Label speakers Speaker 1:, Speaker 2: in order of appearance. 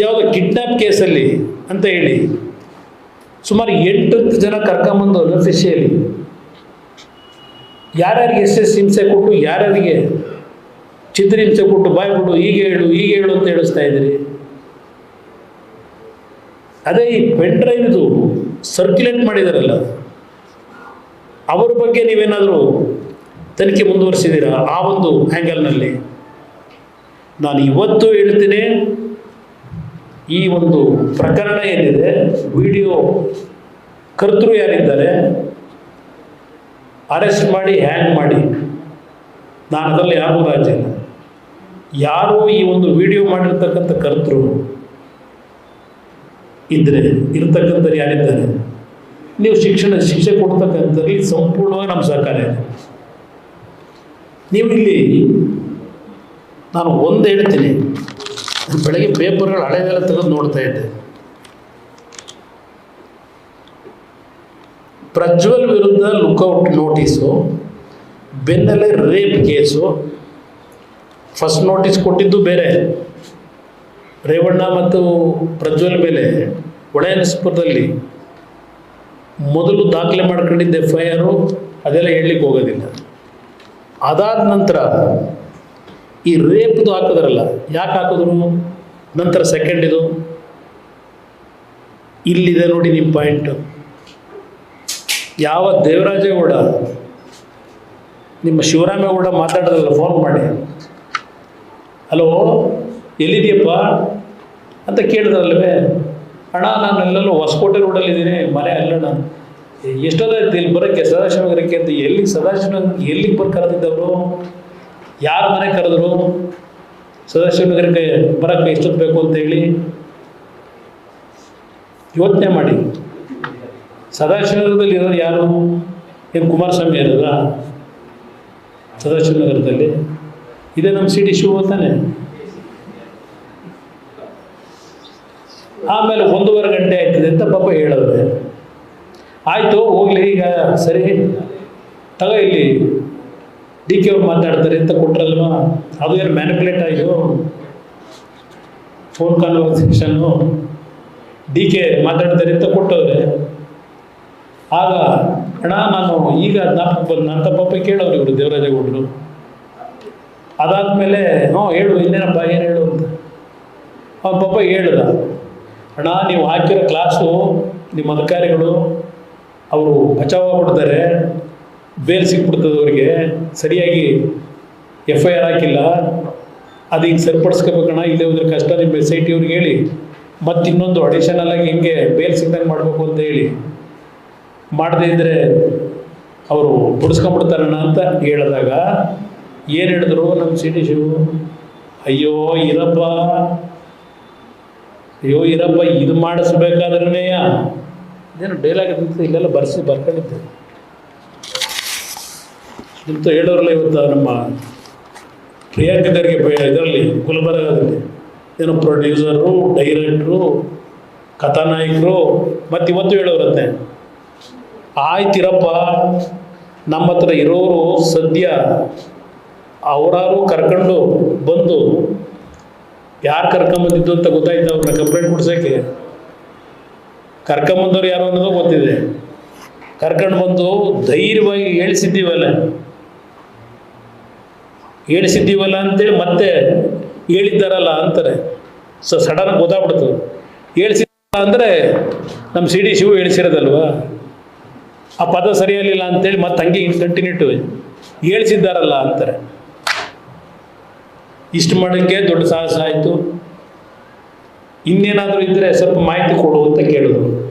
Speaker 1: ಯಾವುದೋ ಕಿಡ್ನಾಪ್ ಕೇಸಲ್ಲಿ ಅಂತ ಹೇಳಿ. ಸುಮಾರು ಎಂಟು ಜನ ಕರ್ಕೊಂಬಂದು ಫಿಶಿಯಲ್ಲಿ ಯಾರ್ಯಾರಿಗೆ ಎಷ್ಟೆಷ್ಟು ಹಿಂಸೆ ಕೊಟ್ಟು, ಯಾರ್ಯಾರಿಗೆ ಚಿತ್ರ ಹಿಂಸೆ ಕೊಟ್ಟು, ಬಾಯ್ ಕೊಟ್ಟು ಹೀಗೆ ಹೇಳು ಹೀಗೆ ಹೇಳು ಅಂತ ಹೇಳಿಸ್ತಾ ಇದ್ದೀರಿ ಅದೇ ಈ ಪೆನ್ ಡ್ರೈವ್ದು ಸರ್ಕ್ಯುಲೇಟ್ ಮಾಡಿದಾರಲ್ಲ. ಅವ್ರ ಬಗ್ಗೆ ನೀವೇನಾದರೂ ತನಿಖೆ ಮುಂದುವರಿಸಿದ್ದೀರಾ? ಆ ಒಂದು ಆ್ಯಂಗಲ್ನಲ್ಲಿ ನಾನು ಇವತ್ತು ಹೇಳ್ತೀನಿ ಈ ಒಂದು ಪ್ರಕರಣ ಏನಿದೆ, ವಿಡಿಯೋ ಕರ್ತೃ ಯಾರಿದ್ದಾರೆ, ಅರೆಸ್ಟ್ ಮಾಡಿ, ಹ್ಯಾಂಗ್ ಮಾಡಿ, ನಾನು ಅದರಲ್ಲಿ ಯಾರೂ ರಾಜ್ಯ ಇಲ್ಲ. ಯಾರು ಈ ಒಂದು ವಿಡಿಯೋ ಮಾಡಿರ್ತಕ್ಕಂಥ ಕರ್ತೃ ಇದ್ದರೆ ಇರ್ತಕ್ಕಂಥವ್ರು ಯಾರಿದ್ದಾರೆ? ನೀವು ಶಿಕ್ಷಣ, ಶಿಕ್ಷೆ ಕೊಡ್ತಕ್ಕಂಥವ್ರಿಗೆ ಸಂಪೂರ್ಣವಾಗಿ ನಮ್ಮ ಸಹಕಾರ ಇದೆ. ನೀವು ಇಲ್ಲಿ, ನಾನು ಒಂದು ಹೇಳ್ತೀನಿ. ಬೆಳಗ್ಗೆ ಪೇಪರ್ಗಳು ಹಳೆದೆಲ್ಲ ತೆಗೆದು ನೋಡ್ತಾ ಇದ್ದೆ. ಪ್ರಜ್ವಲ್ ವಿರುದ್ಧ ಲುಕ್ಔಟ್ ನೋಟಿಸು, ಬೆನ್ನಲ್ಲೇ ರೇಪ್ ಕೇಸು, ಫಸ್ಟ್ ನೋಟಿಸ್ ಕೊಟ್ಟಿದ್ದು ಬೇರೆ. ರೇವಣ್ಣ ಮತ್ತು ಪ್ರಜ್ವಲ್ ಮೇಲೆ ಒಳಯನಸ್ಪುರದಲ್ಲಿ ಮೊದಲು ದಾಖಲೆ ಮಾಡ್ಕೊಂಡಿದ್ದ ಎಫ್ ಐ ಆರು ಅದೆಲ್ಲ ಹೇಳಲಿಕ್ಕೆ ಹೋಗೋದಿಲ್ಲ. ಅದಾದ ನಂತರ ಈ ರೇಪ್ದು ಹಾಕಿದ್ರಲ್ಲ, ಯಾಕೆ ಹಾಕಿದ್ರು? ನಂತರ ಸೆಕೆಂಡ್ ಇದು. ಇಲ್ಲಿದೆ ನೋಡಿ ನಿಮ್ಮ ಪಾಯಿಂಟು ಯಾವ ದೇವರಾಜೇಗೌಡ ನಿಮ್ಮ ಶಿವರಾಮೇಗೌಡ ಮಾತಾಡೋದಲ್ಲ ಫೋನ್ ಮಾಡಿ. ಹಲೋ ಎಲ್ಲಿದೆಯಪ್ಪ? ಅಂತ ಕೇಳಿದ್ರಲ್ವೇ? ಅಣ್ಣ, ನಾನು ಎಲ್ಲೆಲ್ಲೋ ಹೊಸಕೋಟೆ ರೋಡಲ್ಲಿದ್ದೀನಿ, ಮನೆ ಅಲ್ಲಣ್ಣ ಎಷ್ಟೊತ್ತಾಯ್ತು ಇಲ್ಲಿ ಬರೋಕ್ಕೆ, ಸದಾಶಿವನಗರಕ್ಕೆ ಅಂತ ಎಲ್ಲಿಗೆ ಸದಾಶಿವನಗರ ಎಲ್ಲಿಗೆ ಬರ್ಕರದಿದ್ದವರು ಕರೆದಿದ್ದವರು ಯಾರ ಮನೆ ಕರೆದ್ರು ಸದಾಶಿವನಗರಕ್ಕೆ ಬರೋಕ್ಕೆ ಎಷ್ಟೊತ್ತು ಬೇಕು ಅಂತ ಹೇಳಿ ಯೋಚನೆ ಮಾಡಿ. ಸದಾಶಿವನಗರದಲ್ಲಿ ಇರೋರು ಯಾರು? ಏನು ಕುಮಾರಸ್ವಾಮಿ ಇರಲ್ಲ ಸದಾಶಿವನಗರದಲ್ಲಿ ಇದೇ ನಮ್ಮ ಸಿಟಿ ಶಿವ ಅಂತಾನೆ. ಆಮೇಲೆ ಒಂದೂವರೆ ಗಂಟೆ ಆಯ್ತದೆ ಅಂತ ಪಾಪ ಹೇಳಿದ್ರೆ ಆಯಿತು, ಹೋಗ್ಲಿ, ಈಗ ಸರಿ. ತಗೋ ಇಲ್ಲಿ. ಡಿ ಕೆ ಅವ್ರು ಮಾತಾಡ್ತಾರೆ ಅಂತ ಕೊಟ್ರಲ್ವಾ? ಅದು ಏನು ಮ್ಯಾನಿಪುಲೇಟ್ ಆಯಿತು ಫೋನ್ ಕಾನ್ವರ್ಸೇಷನ್ನು ಡಿ ಕೆ ಮಾತಾಡ್ತಾರೆ ಅಂತ ಕೊಟ್ಟವ್ರೆ. ಆಗ, ಅಣ್ಣ, ನಾನು ಈಗ ಜ್ಞಾಪಕ ಬಂದು ಪಾಪ ಕೇಳೋರು ಇವರು ದೇವರಾಜೇಗೌಡರು. ಅದಾದಮೇಲೆ, ಹ್ಞೂ, ಹೇಳು, ಇನ್ನೇನಪ್ಪ, ಏನು ಹೇಳು ಅಂತ. ಅವನ ಪಾಪ ಹೇಳ್ದ ಅಣ್ಣ, ನೀವು ಹಾಕಿರೋ ಕ್ಲಾಸು ನಿಮ್ಮ ಅಧಿಕಾರಿಗಳು, ಅವರು ಬಚಾವಾಗ್ಬಿಡ್ತಾರೆ ಬೇಲ್ ಸಿಕ್ಬಿಡ್ತದೆ ಅವರಿಗೆ ಸರಿಯಾಗಿ ಎಫ್ ಐ ಆರ್ ಹಾಕಿಲ್ಲ, ಅದು ಈಗ ಸರಿಪಡಿಸ್ಕೋಬೇಕಣ್ಣ, ಇಲ್ಲೇ ಹೋದ್ರೆ ಕಷ್ಟ, ನಿಮ್ಮ ಎಸ್ ಐ ಟಿ ಅವ್ರಿಗೆ ಹೇಳಿ. ಮತ್ತು ಇನ್ನೊಂದು ಅಡಿಷನಲ್ ಆಗಿ ಹಿಂಗೆ ಬೇಲ್ ಸಿಗ್ದಂಗೆ ಮಾಡಬೇಕು ಅಂತ ಹೇಳಿ. ಮಾಡದೇ ಇದ್ದರೆ ಅವರು ಬಿಡಿಸ್ಕೊಂಬಿಡ್ತಾರಣ ಅಂತ ಹೇಳಿದಾಗ ಏನು ಹೇಳಿದ್ರು ನಮ್ಮ ಸಿಟಿ ಶಿವು? ಅಯ್ಯೋ ಇರಪ್ಪ. ಅಯ್ಯೋ ಇರಪ್ಪ, ಇದು ಮಾಡಿಸ್ಬೇಕಾದ್ರೇ ಏನು ಡೈಲಾಗ್ ಇಲ್ಲೆಲ್ಲ ಬರ್ಸಿ ಬರ್ಕೊಂಡಿದ್ದೆ. ಇಂಥ ಹೇಳೋರಲ್ಲ ಇವತ್ತು ನಮ್ಮ ಪ್ರಿಯಾಂಕದವರಿಗೆ ಇದರಲ್ಲಿ ಗುಲ್ಬರ್ಗದಲ್ಲಿ ಏನೋ ಪ್ರೊಡ್ಯೂಸರು ಡೈರೆಕ್ಟ್ರು ಕಥಾನಾಯಕರು, ಮತ್ತು ಇವತ್ತು ಹೇಳೋರಂತೆ ಆಯ್ತಿರಪ್ಪ, ನಮ್ಮ ಹತ್ರ ಇರೋರು ಸದ್ಯ ಅವರಾರು ಕರ್ಕೊಂಡು ಬಂದು ಯಾರು ಕರ್ಕೊಂಬಂದಿದ್ದು ಅಂತ ಗೊತ್ತಾಯ್ತು ಅವ್ರನ್ನ ಕಂಪ್ಲೇಂಟ್ ಕೊಡ್ಸೋಕ್ಕೆ? ಕರ್ಕೊಂಬಂದವ್ರು ಯಾರು ಅನ್ನೋದು ಗೊತ್ತಿದೆ. ಕರ್ಕೊಂಡು ಬಂದು ಧೈರ್ಯವಾಗಿ ಹೇಳಿಸಿದ್ದೀವಲ್ಲ. ಹೇಳಿಸಿದ್ದೀವಲ್ಲ ಅಂತೇಳಿ ಮತ್ತೆ ಹೇಳಿದ್ದಾರಲ್ಲ ಅಂತಾರೆ. So sudden ಗೊತ್ತಾಗ್ಬಿಡ್ತು. ಹೇಳಿಸಿಲ್ಲ ಅಂದರೆ ನಮ್ಮ ಸಿ ಡಿ ಶಿವು ಹೇಳಿಸಿರೋದಲ್ವಾ? ಆ ಪದ ಸರಿಯಲಿಲ್ಲ ಅಂತೇಳಿ ಮತ್ತೆ ಹಂಗೆ ಕಂಟಿನ್ಯೂಟು ಹೇಳಿಸಿದ್ದಾರಲ್ಲ ಅಂತಾರೆ. ಇಷ್ಟು ಮಾಡೋಕ್ಕೆ ದೊಡ್ಡ ಸಾಹಸ ಆಯಿತು. ಇನ್ನೇನಾದರೂ ಇದ್ದರೆ ಸ್ವಲ್ಪ ಮಾಹಿತಿ ಕೊಡು ಅಂತ ಕೇಳಿದ್ರು.